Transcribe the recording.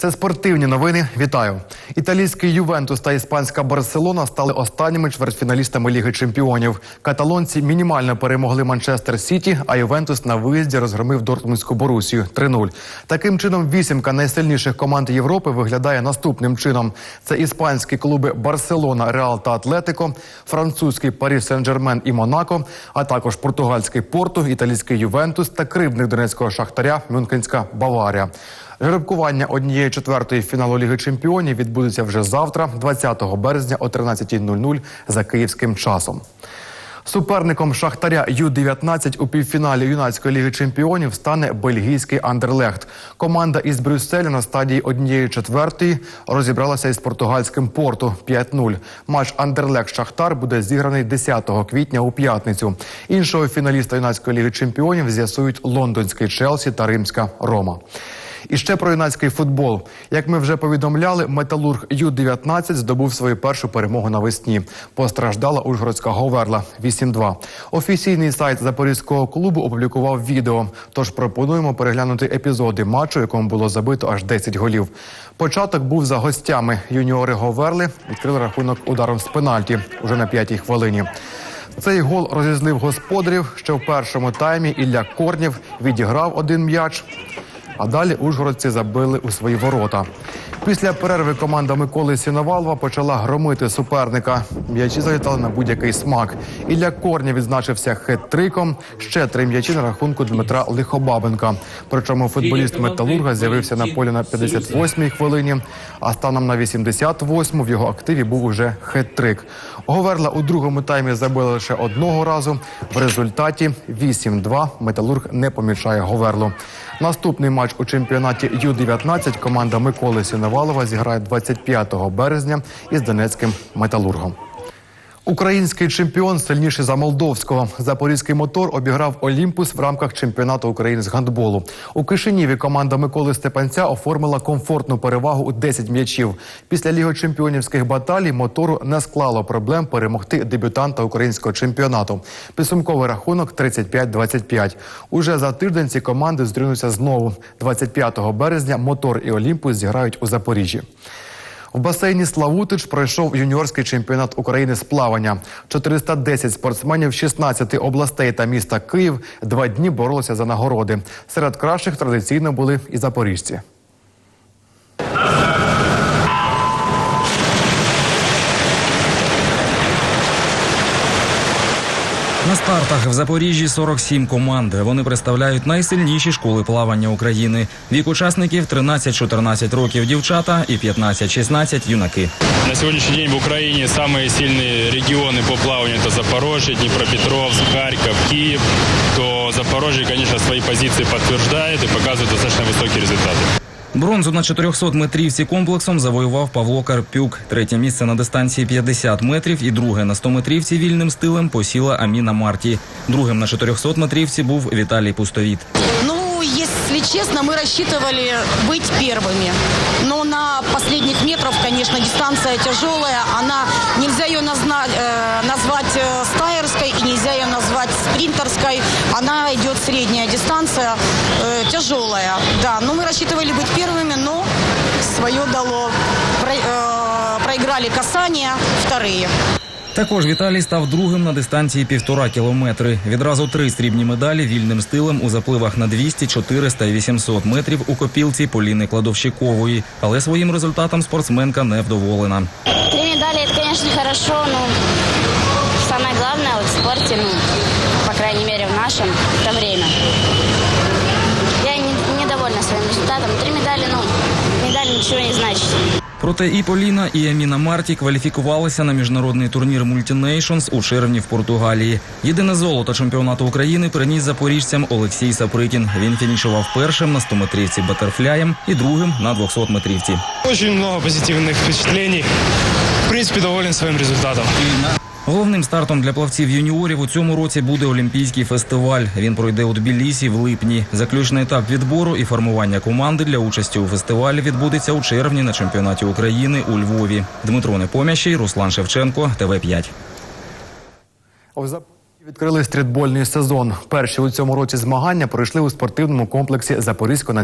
Це спортивні новини. Вітаю. Італійський Ювентус та іспанська Барселона стали останніми чвертьфіналістами Ліги Чемпіонів. Каталонці мінімально перемогли Манчестер Сіті, а Ювентус на виїзді розгромив Дортмундську Борусію 3-0. Таким чином, вісімка найсильніших команд Європи виглядає наступним чином: це іспанські клуби Барселона, Реал та Атлетико, французький Парі Сен-Жермен і Монако, а також португальський Порту, італійський Ювентус та кривдник Донецького Шахтаря Мюнхенська Баварія. Жеребкування однієї четвертої фіналу Ліги Чемпіонів відбудеться вже завтра, 20 березня о 13.00 за київським часом. Суперником Шахтаря Ю-19 у півфіналі юнацької ліги чемпіонів стане бельгійський Андерлехт. Команда із Брюсселя на стадії однієї четвертої розібралася із португальським Порту 5-0. Матч Андерлехт-Шахтар буде зіграний 10 квітня у п'ятницю. Іншого фіналіста юнацької ліги чемпіонів з'ясують лондонський Челсі та римська Рома. І ще про юнацький футбол. Як ми вже повідомляли, металург Ю-19 здобув свою першу перемогу навесні. Постраждала Ужгородська Говерла 8-2. Офіційний сайт запорізького клубу опублікував відео. Тож пропонуємо переглянути епізоди матчу, якому було забито аж 10 голів. Початок був за гостями. Юніори Говерли відкрили рахунок ударом з пенальті уже на п'ятій хвилині. Цей гол розізлив господарів, що в першому таймі Ілля Корнів відіграв один м'яч. А далі ужгородці забили у свої ворота. Після перерви команда Миколи Сіновалова почала громити суперника. М'ячі залітали на будь-який смак. Ілля Корня відзначився хет-триком. Ще три м'ячі на рахунку Дмитра Лихобабенка. Причому футболіст Металурга з'явився на полі на 58-й хвилині, а станом на 88-му в його активі був уже хет-трик. Говерла у другому таймі забили лише одного разу. В результаті 8-2 Металург не помічає Говерлу. Наступний матч у чемпіонаті Ю-19 команда Миколи Сіновалова зіграє 25 березня із Донецьким металургом. Український чемпіон сильніший за молдовського. Запорізький мотор обіграв Олімпус в рамках чемпіонату України з гандболу. У Кишиніві команда Миколи Степанця оформила комфортну перевагу у 10 м'ячів. Після ліго чемпіонівських баталій мотору не склало проблем перемогти дебютанта українського чемпіонату. Підсумковий рахунок 35-25. Уже за тиждень ці команди зустрінуться знову. 25 березня мотор і Олімпус зіграють у Запоріжжі. В басейні Славутич пройшов юніорський чемпіонат України з плавання. 410 спортсменів 16 областей та міста Київ два дні боролися за нагороди. Серед кращих традиційно були і запоріжці. На стартах в Запоріжжі 47 команд. Вони представляють найсильніші школи плавання України. Вік учасників 13-14 років дівчата і 15-16 юнаки. На сегодняшний день в Украине самые сильные регионы по плаванию это Запорожье, Днепропетровск, Харьков, Киев. То Запорожье, конечно, свои позиции подтверждает и показывает достаточно высокие результаты. Бронзу на 400 метрівці комплексом завоював Павло Карпюк. Третє місце на дистанції 50 метрів і друге на 100 метрівці вільним стилем посіла Аміна Марті. Другим на 400 метрівці був Віталій Пустовіт. Ну, если честно, мы рассчитывали быть первыми. Но на последних метров, конечно, дистанция тяжелая. Она нельзя ее назна- э, назвать э, стайерской и нельзя ее назвать спринтерской. Она рассчитывали быть первыми, но свое дало. Про- э, проиграли касание, вторые. Також Віталій став другим на дистанції півтора кілометри. Відразу три срібні медалі вільним стилем у запливах на 200, 400 і 800 метрів у копілці Поліни Кладовщикової. Але своїм результатом спортсменка не вдоволена. Три медали это, конечно, хорошо, но самое главное вот в спорте, ну, по крайней мере в нашем, это время. Ничего не значит. Проте і Поліна, і Аміна Марті кваліфікувалися на міжнародний турнір Multinations у червні в Португалії. Єдине золото чемпіонату України приніс запоріжцям Олексій Саприкін. Він фінішував першим на 100-метрівці батерфляєм і другим на 200-метрівці. Очень много позитивных впечатлений. В принципе, доволен своим результатом. Головним стартом для плавців юніорів у цьому році буде Олімпійський фестиваль. Він пройде у Тбілісі в липні. Заключний етап відбору і формування команди для участі у фестивалі відбудеться у червні на чемпіонаті України у Львові. Дмитро Непомящий, Руслан Шевченко, ТВ 5 відкрили стрітбольний сезон. Перші у цьому році змагання пройшли у спортивному комплексі Запорізького